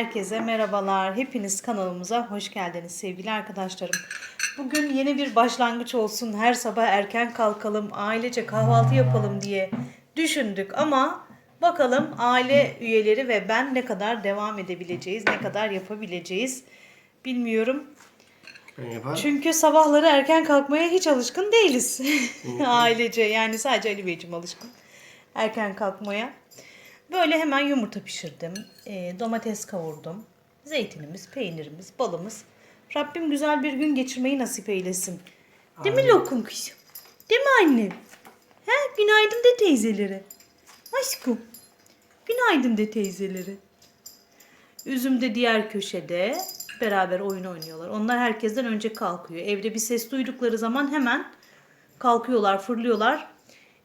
Herkese merhabalar. Hepiniz kanalımıza hoş geldiniz sevgili arkadaşlarım. Bugün yeni bir başlangıç olsun. Her sabah erken kalkalım, ailece kahvaltı yapalım diye düşündük ama bakalım aile üyeleri ve ben ne kadar devam edebileceğiz, ne kadar yapabileceğiz bilmiyorum. Yapar. Çünkü sabahları erken kalkmaya hiç alışkın değiliz. Ailece yani sadece Ali Beyciğim alışkın erken kalkmaya. Böyle hemen yumurta pişirdim. e, domates kavurdum. Zeytinimiz, peynirimiz, balımız. Rabbim güzel bir gün geçirmeyi nasip eylesin. Değil mi lokum kızım? Değil mi annem? He, günaydın de teyzelere. Aşkım. Günaydın de teyzelere. Üzüm de diğer köşede beraber oyun oynuyorlar. Onlar herkesten önce kalkıyor. Evde bir ses duydukları zaman hemen kalkıyorlar, fırlıyorlar.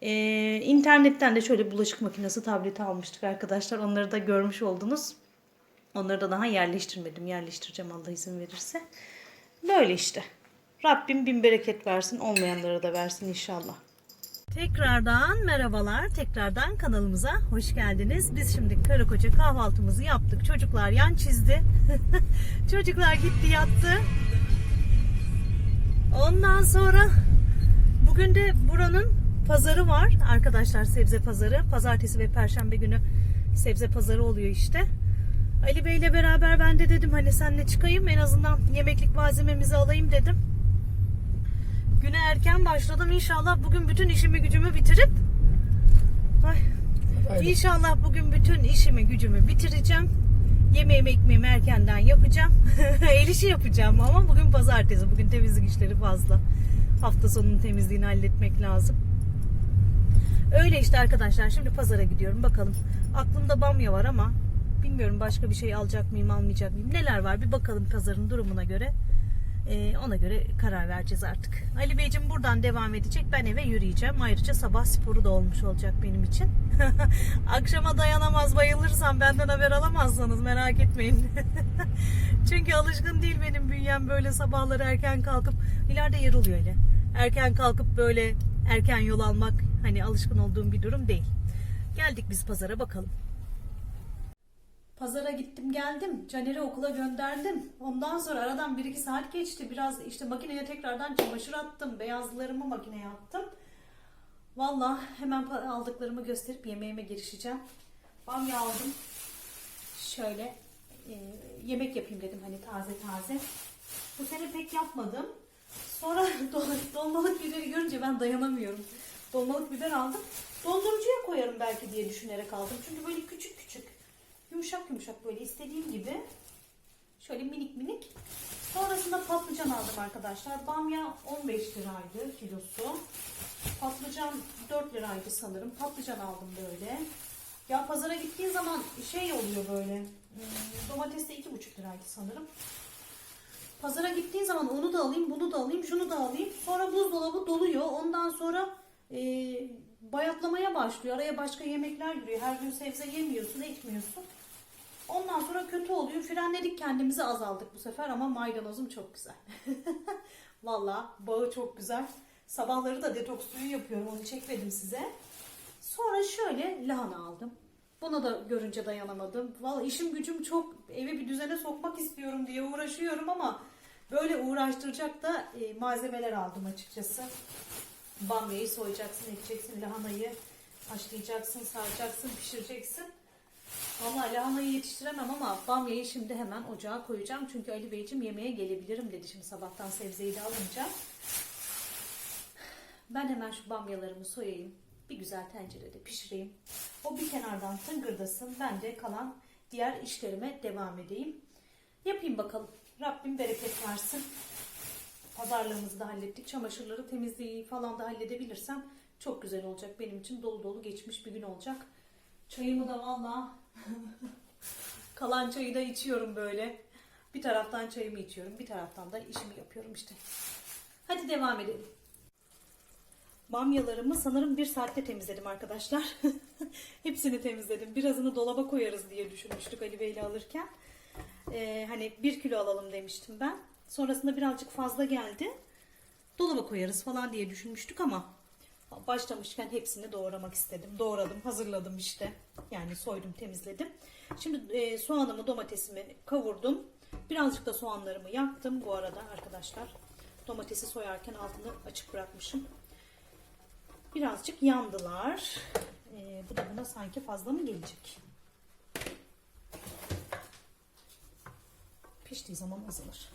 Ee, internetten de şöyle bulaşık makinesi tableti almıştık arkadaşlar. Onları da görmüş oldunuz. Onları da daha yerleştirmedim. Yerleştireceğim Allah izin verirse. Böyle işte. Rabbim bin bereket versin. Olmayanlara da versin inşallah. Tekrardan merhabalar. Tekrardan kanalımıza hoş geldiniz. Biz şimdi karı koca kahvaltımızı yaptık. Çocuklar yan çizdi. Çocuklar gitti yattı. Ondan sonra bugün de buranın pazarı var. Arkadaşlar sebze pazarı. Pazartesi ve perşembe günü sebze pazarı oluyor işte. Ali Bey ile beraber ben de dedim hani senle çıkayım en azından yemeklik malzememizi alayım dedim. Güne erken başladım. İnşallah bugün bütün işimi gücümü bitirip Ay, Aynen. İnşallah bugün bütün işimi gücümü bitireceğim. Yemeğimi ekmeğimi erkenden yapacağım. El işi yapacağım ama bugün pazartesi. Bugün temizlik işleri fazla. Hafta sonunun temizliğini halletmek lazım. Öyle işte arkadaşlar. Şimdi pazara gidiyorum. Bakalım. Aklımda bamya var ama bilmiyorum başka bir şey alacak mıyım almayacak mıyım. Neler var bir bakalım pazarın durumuna göre. Ee, ona göre karar vereceğiz artık. Ali Beyciğim buradan devam edecek. Ben eve yürüyeceğim. Ayrıca sabah sporu da olmuş olacak benim için. Akşama dayanamaz bayılırsam benden haber alamazsanız merak etmeyin. Çünkü alışkın değil benim bünyem böyle sabahları erken kalkıp ileride yer oluyor. Erken kalkıp böyle erken yol almak hani alışkın olduğum bir durum değil. Geldik biz pazara bakalım. Pazara gittim geldim. Caner'i okula gönderdim. Ondan sonra aradan 1-2 saat geçti. Biraz işte makineye tekrardan çamaşır attım. Beyazlarımı makineye attım. Valla hemen aldıklarımı gösterip yemeğime girişeceğim. Bamya aldım. Şöyle e, yemek yapayım dedim hani taze taze. Bu sene pek yapmadım. Sonra dol- dolmalık biberi görünce ben dayanamıyorum. Dolmalık biber aldım. Dondurucuya koyarım belki diye düşünerek aldım. Çünkü böyle küçük küçük. Yumuşak yumuşak böyle istediğim gibi. Şöyle minik minik. Sonrasında patlıcan aldım arkadaşlar. Bamya 15 liraydı kilosu. Patlıcan 4 liraydı sanırım. Patlıcan aldım böyle. Ya pazara gittiğin zaman şey oluyor böyle. hmm, Domates de 2,5 liraydı sanırım. Pazara gittiğin zaman onu da alayım, bunu da alayım, şunu da alayım. Sonra buzdolabı doluyor. Ondan sonra e, bayatlamaya başlıyor. Araya başka yemekler giriyor. Her gün sebze yemiyorsun, ekmiyorsun. Ondan sonra kötü oluyor. Frenledik kendimizi azaldık bu sefer ama maydanozum çok güzel. Valla bağı çok güzel. Sabahları da detoks suyu yapıyorum. Onu çekmedim size. Sonra şöyle lahana aldım. Buna da görünce dayanamadım. Valla işim gücüm çok evi bir düzene sokmak istiyorum diye uğraşıyorum ama böyle uğraştıracak da e, malzemeler aldım açıkçası. Bamyayı soyacaksın, ekeceksin, lahanayı haşlayacaksın, saracaksın, pişireceksin. Vallahi lahanayı yetiştiremem ama bamyayı şimdi hemen ocağa koyacağım. Çünkü Ali Beyciğim yemeğe gelebilirim dedi şimdi sabahtan sebzeyi de alınca. Ben hemen şu bamyalarımı soyayım. Bir güzel tencerede pişireyim. O bir kenardan tıngırdasın. Ben de kalan diğer işlerime devam edeyim. Yapayım bakalım. Rabbim bereket versin. Pazarlığımızı da hallettik. Çamaşırları temizliği falan da halledebilirsem çok güzel olacak. Benim için dolu dolu geçmiş bir gün olacak. Çayımı da valla kalan çayı da içiyorum böyle. Bir taraftan çayımı içiyorum. Bir taraftan da işimi yapıyorum işte. Hadi devam edelim. Bamyalarımı sanırım bir saatte temizledim arkadaşlar. Hepsini temizledim. Birazını dolaba koyarız diye düşünmüştük Ali Bey'le alırken. Ee, hani bir kilo alalım demiştim ben. Sonrasında birazcık fazla geldi. Dolaba koyarız falan diye düşünmüştük ama Başlamışken hepsini doğramak istedim. Doğradım, hazırladım işte. Yani soydum, temizledim. Şimdi e, soğanımı, domatesimi kavurdum. Birazcık da soğanlarımı yaktım bu arada arkadaşlar. Domatesi soyarken altını açık bırakmışım. Birazcık yandılar. E, bu da buna sanki fazla mı gelecek? Piştiği zaman azalır.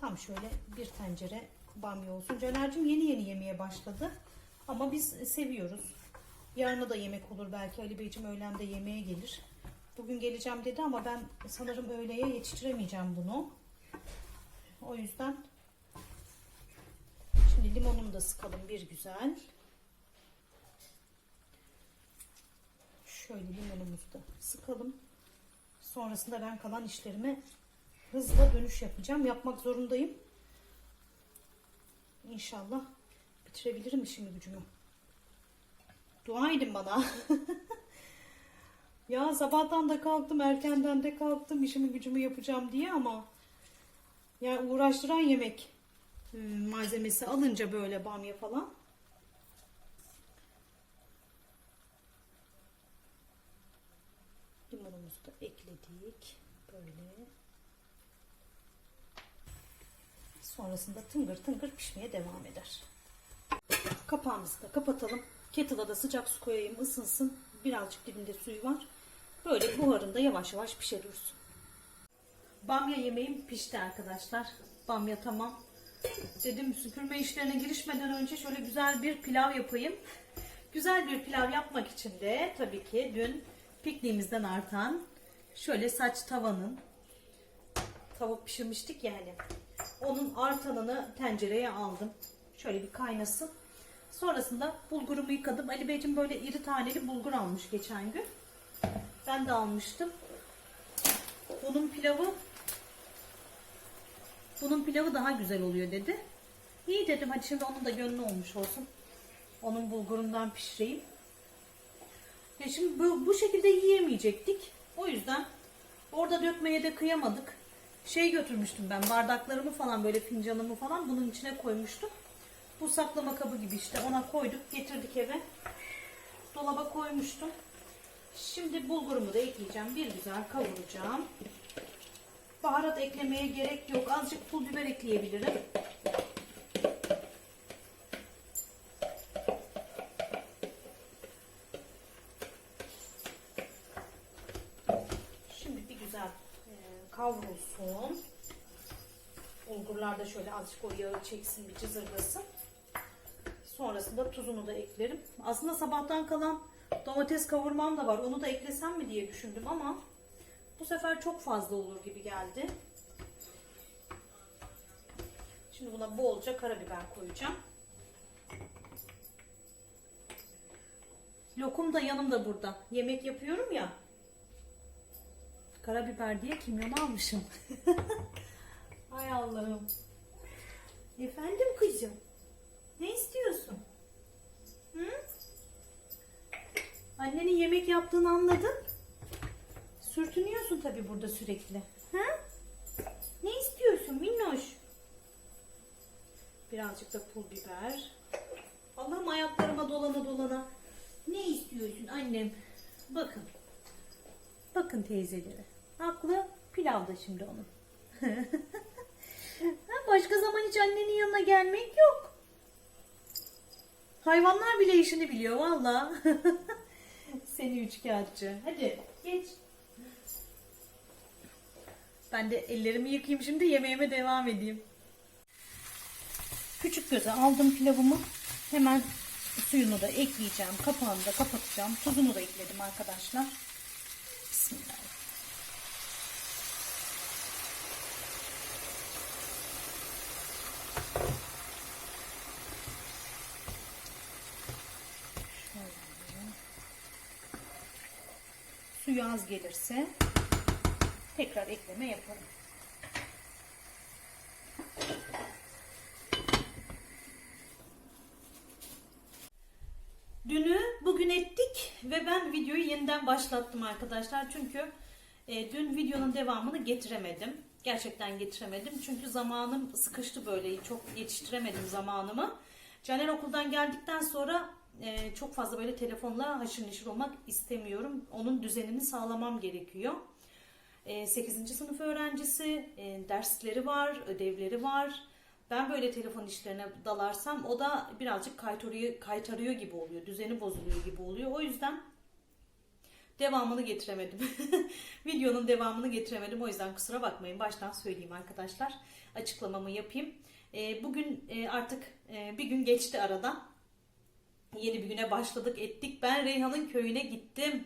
Tam şöyle bir tencere bamya olsun. Caner'cim yeni yeni yemeye başladı. Ama biz seviyoruz. Yarına da yemek olur belki. Ali Beyciğim öğlende yemeğe gelir. Bugün geleceğim dedi ama ben sanırım öğleye yetiştiremeyeceğim bunu. O yüzden şimdi limonumu da sıkalım bir güzel. Şöyle limonumuzu da sıkalım. Sonrasında ben kalan işlerime hızla dönüş yapacağım. Yapmak zorundayım. İnşallah bitirebilirim işimi gücümü. Dua edin bana. ya sabahtan da kalktım, erkenden de kalktım işimi gücümü yapacağım diye ama ya uğraştıran yemek malzemesi alınca böyle bamya falan. Limonumuzu da ekledik. Böyle. Sonrasında tıngır tıngır pişmeye devam eder. Kapağımızı da kapatalım. Kettle'a da sıcak su koyayım ısınsın. Birazcık dibinde suyu var. Böyle buharında yavaş yavaş pişer dursun. Bamya yemeğim pişti arkadaşlar. Bamya tamam dedim süpürme işlerine girişmeden önce şöyle güzel bir pilav yapayım Güzel bir pilav yapmak için de tabii ki dün pikniğimizden artan şöyle saç tavanın tavuk pişirmiştik yani. Onun artanını tencereye aldım. Şöyle bir kaynasın. Sonrasında bulgurumu yıkadım. Ali Beyciğim böyle iri taneli bulgur almış geçen gün. Ben de almıştım. Bunun pilavı bunun pilavı daha güzel oluyor dedi. İyi dedim hadi şimdi onun da gönlü olmuş olsun. Onun bulgurundan pişireyim. Ya şimdi bu, bu şekilde yiyemeyecektik. O yüzden orada dökmeye de kıyamadık. Şey götürmüştüm ben bardaklarımı falan böyle fincanımı falan bunun içine koymuştum. Bu saklama kabı gibi işte ona koyduk getirdik eve. Dolaba koymuştum. Şimdi bulgurumu da ekleyeceğim. Bir güzel kavuracağım. Baharat eklemeye gerek yok. Azıcık pul biber ekleyebilirim. Şimdi bir güzel e, kavrulsun. Bulgurlar da şöyle azıcık o yağı çeksin bir cızırlasın. Sonrasında tuzunu da eklerim. Aslında sabahtan kalan domates kavurmam da var. Onu da eklesem mi diye düşündüm ama bu sefer çok fazla olur gibi geldi. Şimdi buna bolca karabiber koyacağım. Lokum da yanımda burada. Yemek yapıyorum ya. Karabiber diye kimyon almışım. Hay Allah'ım. Efendim kızım. Ne istiyorsun? Hı? Annenin yemek yaptığını anladın. Sürtünüyorsun tabii burada sürekli. Ha? Ne istiyorsun minnoş? Birazcık da pul biber. Allah'ım ayaklarıma dolana dolana. Ne istiyorsun annem? Bakın. Bakın teyzeleri. Aklı pilavda şimdi onun. Başka zaman hiç annenin yanına gelmek yok. Hayvanlar bile işini biliyor valla. Seni üçkağıtçı. Hadi geç. Ben de ellerimi yıkayayım şimdi yemeğime devam edeyim. Küçük göze aldım pilavımı. Hemen suyunu da ekleyeceğim. Kapağını da kapatacağım. Tuzunu da ekledim arkadaşlar. Bismillah. Suyu az gelirse tekrar ekleme yaparım. Dünü bugün ettik ve ben videoyu yeniden başlattım arkadaşlar. Çünkü e, dün videonun devamını getiremedim. Gerçekten getiremedim. Çünkü zamanım sıkıştı böyle. Çok yetiştiremedim zamanımı. Caner okuldan geldikten sonra e, çok fazla böyle telefonla haşır neşir olmak istemiyorum. Onun düzenini sağlamam gerekiyor. E, 8. sınıf öğrencisi, e, dersleri var, ödevleri var. Ben böyle telefon işlerine dalarsam o da birazcık kaytarıyor, kaytarıyor gibi oluyor. Düzeni bozuluyor gibi oluyor. O yüzden devamını getiremedim. Videonun devamını getiremedim. O yüzden kusura bakmayın. Baştan söyleyeyim arkadaşlar. Açıklamamı yapayım. E, bugün e, artık e, bir gün geçti aradan. Yeni bir güne başladık ettik. Ben Reyhan'ın köyüne gittim.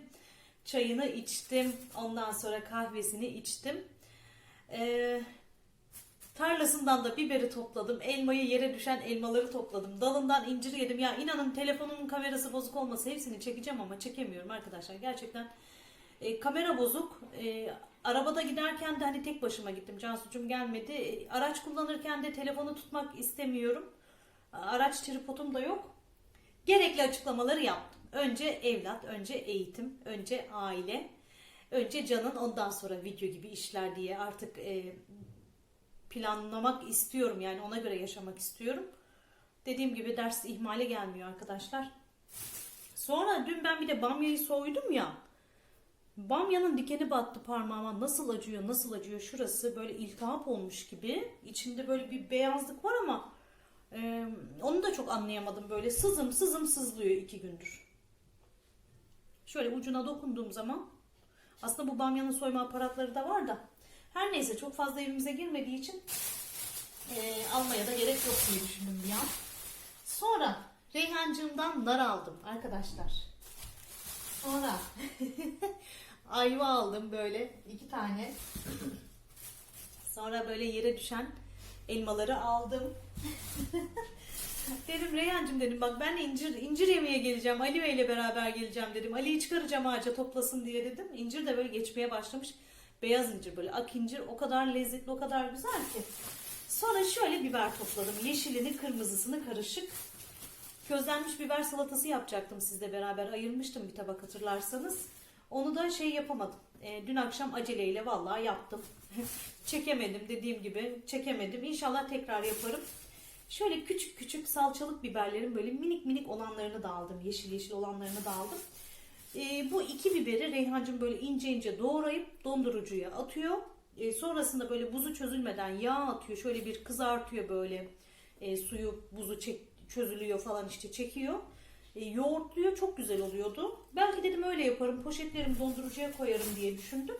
Çayını içtim. Ondan sonra kahvesini içtim. Ee, tarlasından da biberi topladım. Elmayı yere düşen elmaları topladım. Dalından incir yedim. Ya inanın telefonumun kamerası bozuk olmasa hepsini çekeceğim ama çekemiyorum arkadaşlar. Gerçekten e, kamera bozuk. E, arabada giderken de hani tek başıma gittim. Cansucuğum gelmedi. E, araç kullanırken de telefonu tutmak istemiyorum. Araç tripodum da yok. Gerekli açıklamaları yaptım. Önce evlat, önce eğitim, önce aile, önce canın ondan sonra video gibi işler diye artık e, planlamak istiyorum. Yani ona göre yaşamak istiyorum. Dediğim gibi ders ihmale gelmiyor arkadaşlar. Sonra dün ben bir de bamyayı soydum ya. Bamyanın dikeni battı parmağıma. Nasıl acıyor, nasıl acıyor. Şurası böyle iltihap olmuş gibi. İçinde böyle bir beyazlık var ama ee, onu da çok anlayamadım böyle sızım sızım sızlıyor iki gündür. Şöyle ucuna dokunduğum zaman aslında bu bamyanın soyma aparatları da var da her neyse çok fazla evimize girmediği için e, almaya da gerek yok diye düşündüm bir an. Sonra Reyhancığımdan nar aldım arkadaşlar. Sonra ayva aldım böyle iki tane. Sonra böyle yere düşen elmaları aldım. dedim Reyhancığım dedim bak ben incir incir yemeye geleceğim. Ali Bey beraber geleceğim dedim. Ali'yi çıkaracağım ağaca toplasın diye dedim. İncir de böyle geçmeye başlamış. Beyaz incir böyle ak incir o kadar lezzetli o kadar güzel ki. Sonra şöyle biber topladım. Yeşilini kırmızısını karışık. Közlenmiş biber salatası yapacaktım sizle beraber. Ayırmıştım bir tabak hatırlarsanız. Onu da şey yapamadım. E, dün akşam aceleyle vallahi yaptım. çekemedim dediğim gibi. Çekemedim. İnşallah tekrar yaparım. Şöyle küçük küçük salçalık biberlerin böyle minik minik olanlarını da aldım. Yeşil yeşil olanlarını da aldım. E, bu iki biberi Reyhancığım böyle ince ince doğrayıp dondurucuya atıyor. E, sonrasında böyle buzu çözülmeden yağ atıyor. Şöyle bir kızartıyor böyle. E, suyu buzu çek, çözülüyor falan işte çekiyor. E, yoğurtluyor çok güzel oluyordu. Belki dedim öyle yaparım poşetlerimi dondurucuya koyarım diye düşündüm.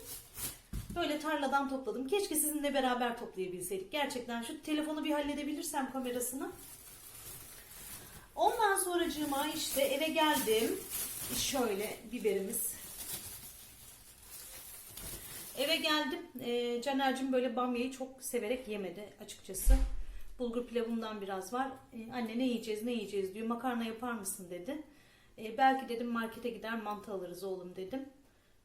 Böyle tarladan topladım. Keşke sizinle beraber toplayabilseydik. Gerçekten şu telefonu bir halledebilirsem kamerasını. Ondan sonracığıma işte eve geldim. Şöyle biberimiz. Eve geldim. E, Caner'cim böyle bamyayı çok severek yemedi açıkçası. Bulgur pilavından biraz var. E, anne ne yiyeceğiz ne yiyeceğiz diyor. Makarna yapar mısın dedi. E, belki dedim markete gider mantı alırız oğlum dedim.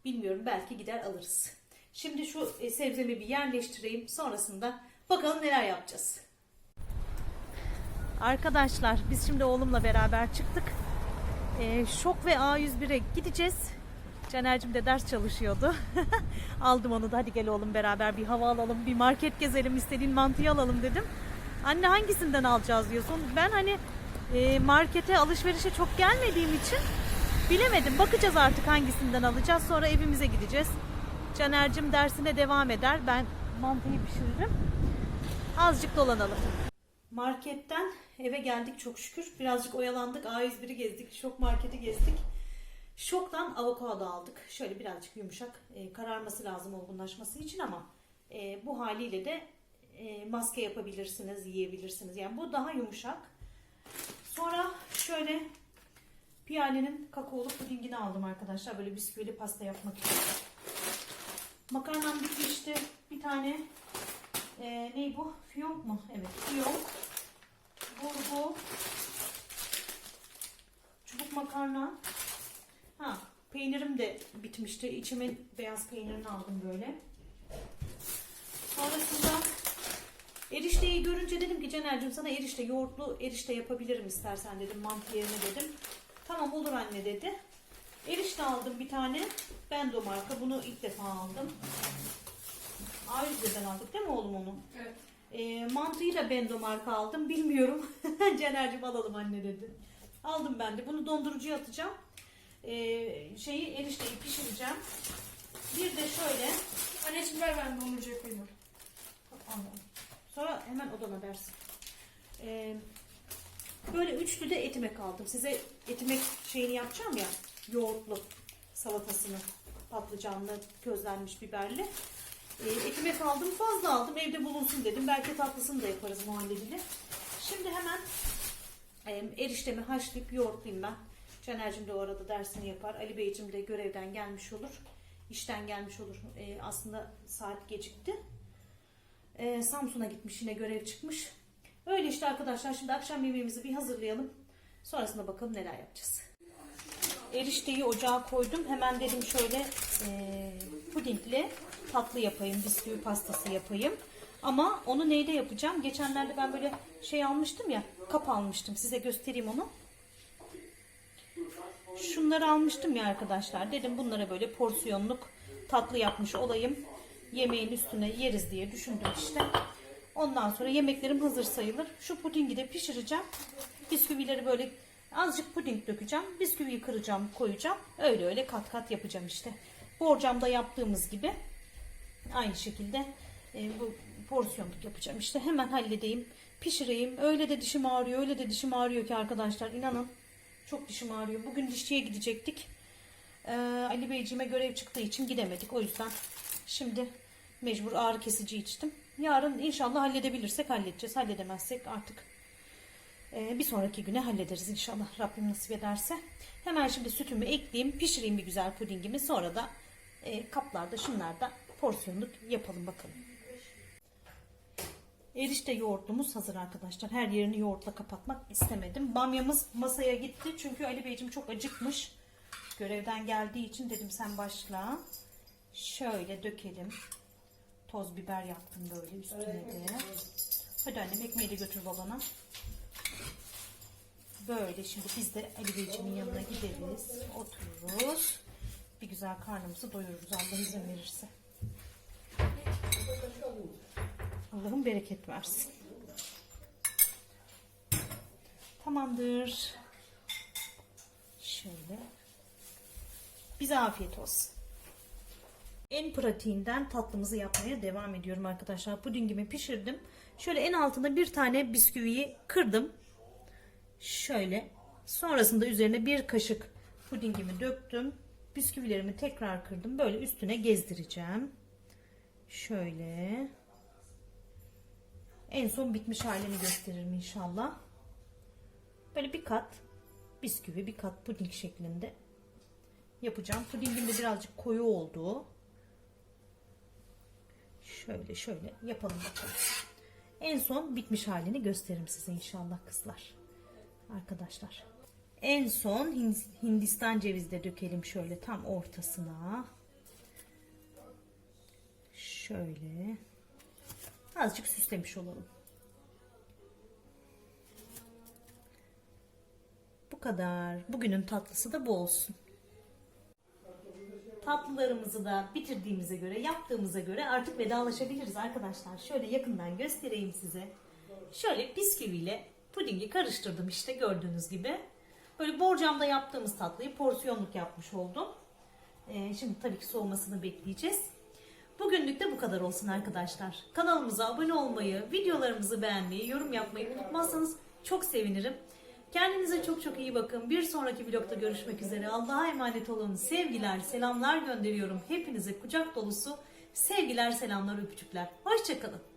Bilmiyorum belki gider alırız. Şimdi şu e, sebzemi bir yerleştireyim. Sonrasında bakalım neler yapacağız. Arkadaşlar biz şimdi oğlumla beraber çıktık. E, Şok ve A101'e gideceğiz. Caner'cim de ders çalışıyordu. Aldım onu da hadi gel oğlum beraber bir hava alalım, bir market gezelim, istediğin mantıyı alalım dedim. Anne hangisinden alacağız diyorsun. Ben hani e, markete alışverişe çok gelmediğim için bilemedim. Bakacağız artık hangisinden alacağız. Sonra evimize gideceğiz. Caner'cim dersine devam eder. Ben mantıyı pişiririm. Azıcık dolanalım. Marketten eve geldik çok şükür. Birazcık oyalandık. A101'i gezdik. Şok marketi gezdik. Şoktan avokado aldık. Şöyle birazcık yumuşak. e, kararması lazım olgunlaşması için ama e, bu haliyle de e, maske yapabilirsiniz, yiyebilirsiniz. Yani bu daha yumuşak. Sonra şöyle Piyale'nin kakaolu pudingini aldım arkadaşlar. Böyle bisküvili pasta yapmak için. Makarnam bitmişti. Bir tane e, ne bu? Fiyonk mu? Evet fiyonk. Burgu. Çubuk makarna. Ha, peynirim de bitmişti. İçimin beyaz peynirini aldım böyle. Sonrasında erişteyi görünce dedim ki Caner'cim sana erişte, yoğurtlu erişte yapabilirim istersen dedim mantı yerine dedim. Tamam olur anne dedi. Erişte aldım bir tane. Bendo marka. Bunu ilk defa aldım. A101'den aldık değil mi oğlum onu? Evet. E, mantıyı da Bendo marka aldım. Bilmiyorum. Caner'cim alalım anne dedi. Aldım ben de. Bunu dondurucuya atacağım. E, şeyi erişteyi pişireceğim. Bir de şöyle Anneciğim ver ben dondurucuya koyayım. Anladım. Sonra hemen odana dersin. Ee, böyle üçlü de etimek aldım. Size etimek şeyini yapacağım ya. Yoğurtlu salatasını. Patlıcanlı, közlenmiş biberli. Ee, etimek aldım. Fazla aldım. Evde bulunsun dedim. Belki tatlısını da yaparız muhallebili. Şimdi hemen e, eriştemi haşlayıp yoğurtlayayım ben. Caner'cim de o arada dersini yapar. Ali Beyciğim de görevden gelmiş olur. İşten gelmiş olur. Ee, aslında saat gecikti. Ee, Samsun'a gitmiş yine görev çıkmış. Öyle işte arkadaşlar şimdi akşam yemeğimizi bir hazırlayalım. Sonrasında bakalım neler yapacağız. Erişteyi ocağa koydum. Hemen dedim şöyle e, pudingli tatlı yapayım. Bisküvi pastası yapayım. Ama onu neyde yapacağım? Geçenlerde ben böyle şey almıştım ya. Kap almıştım. Size göstereyim onu. Şunları almıştım ya arkadaşlar. Dedim bunlara böyle porsiyonluk tatlı yapmış olayım. Yemeğin üstüne yeriz diye düşündüm işte. Ondan sonra yemeklerim hazır sayılır. Şu pudingi de pişireceğim. Bisküvileri böyle azıcık puding dökeceğim. Bisküviyi kıracağım, koyacağım. Öyle öyle kat kat yapacağım işte. Borcamda yaptığımız gibi aynı şekilde e, bu porsiyonluk yapacağım işte. Hemen halledeyim, pişireyim. Öyle de dişim ağrıyor, öyle de dişim ağrıyor ki arkadaşlar inanın. Çok dişim ağrıyor. Bugün dişçiye gidecektik. Ee, Ali Beyciğime görev çıktığı için gidemedik. O yüzden şimdi mecbur ağrı kesici içtim. Yarın inşallah halledebilirsek halledeceğiz. Halledemezsek artık bir sonraki güne hallederiz inşallah. Rabbim nasip ederse. Hemen şimdi sütümü ekleyeyim. Pişireyim bir güzel pudingimi. Sonra da e, kaplarda şunlarda porsiyonluk yapalım bakalım. Erişte yoğurtlumuz hazır arkadaşlar. Her yerini yoğurtla kapatmak istemedim. Bamyamız masaya gitti. Çünkü Ali Beyciğim çok acıkmış. Görevden geldiği için dedim sen başla. Şöyle dökelim. Toz biber yaptım böyle üstüne de. Hadi annem ekmeği de götür babana. Böyle şimdi biz de Ali Beyciğimin yanına gideriz. Otururuz. Bir güzel karnımızı doyururuz Allah izin verirse. Allah'ım bereket versin. Tamamdır. Şöyle. Bize afiyet olsun. En pratiğinden tatlımızı yapmaya devam ediyorum arkadaşlar. Pudingimi pişirdim. Şöyle en altında bir tane bisküviyi kırdım. Şöyle. Sonrasında üzerine bir kaşık pudingimi döktüm. Bisküvilerimi tekrar kırdım. Böyle üstüne gezdireceğim. Şöyle. En son bitmiş halini gösteririm inşallah. Böyle bir kat bisküvi, bir kat puding şeklinde yapacağım. Pudingim de birazcık koyu oldu. Şöyle şöyle yapalım bakalım. En son bitmiş halini gösteririm size inşallah kızlar. Arkadaşlar. En son Hin- Hindistan cevizi de dökelim şöyle tam ortasına. Şöyle. Azıcık süslemiş olalım. Bu kadar. Bugünün tatlısı da bu olsun. Tatlılarımızı da bitirdiğimize göre, yaptığımıza göre artık vedalaşabiliriz arkadaşlar. Şöyle yakından göstereyim size. Şöyle bisküviyle pudingi karıştırdım işte gördüğünüz gibi. Böyle borcamda yaptığımız tatlıyı porsiyonluk yapmış oldum. Ee, şimdi tabii ki soğumasını bekleyeceğiz. Bugünlük de bu kadar olsun arkadaşlar. Kanalımıza abone olmayı, videolarımızı beğenmeyi, yorum yapmayı unutmazsanız çok sevinirim. Kendinize çok çok iyi bakın. Bir sonraki vlogda görüşmek üzere. Allah'a emanet olun. Sevgiler, selamlar gönderiyorum. Hepinize kucak dolusu sevgiler, selamlar, öpücükler. Hoşçakalın.